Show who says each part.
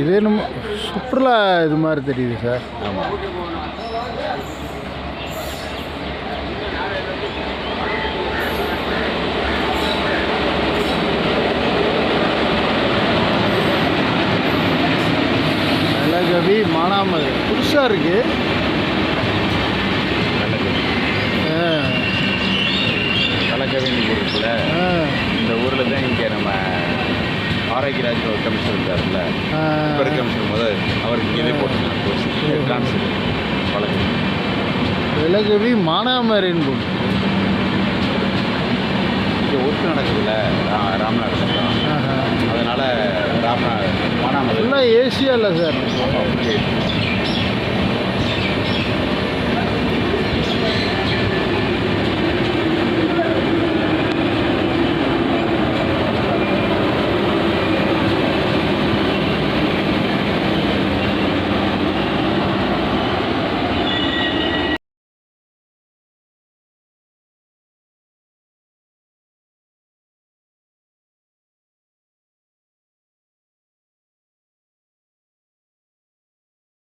Speaker 1: இது நம்ம சுற்றுலா இது மாதிரி தெரியுது சார்.
Speaker 2: ஆமாம்
Speaker 1: நிலகவி மானாமது புதுசாக இருக்குது
Speaker 2: கலக்கவேணி ஊர் இருக்குல்ல இந்த ஊரில் தான் இங்கே நம்ம ஆரோக்கியராஜ் ஒரு கமிஷனர் இருக்காருல்ல இப்போ கமிஷனர் முதல் அவருக்கு இங்கே போட்டுருக்காங்க கோர்ஸ் டிரான்ஸ்ஃபர் வழக்கு
Speaker 1: நிலகவி மானாமரின் போட்டு
Speaker 2: இங்கே ஒர்க் நடக்குதுல்ல ரா- ராமநாதத்தில் தான். அதனால் ராமநாத் மானாமது
Speaker 1: ஃபுல்லாக ஏசியா இல்லை சார்.
Speaker 2: ஓகே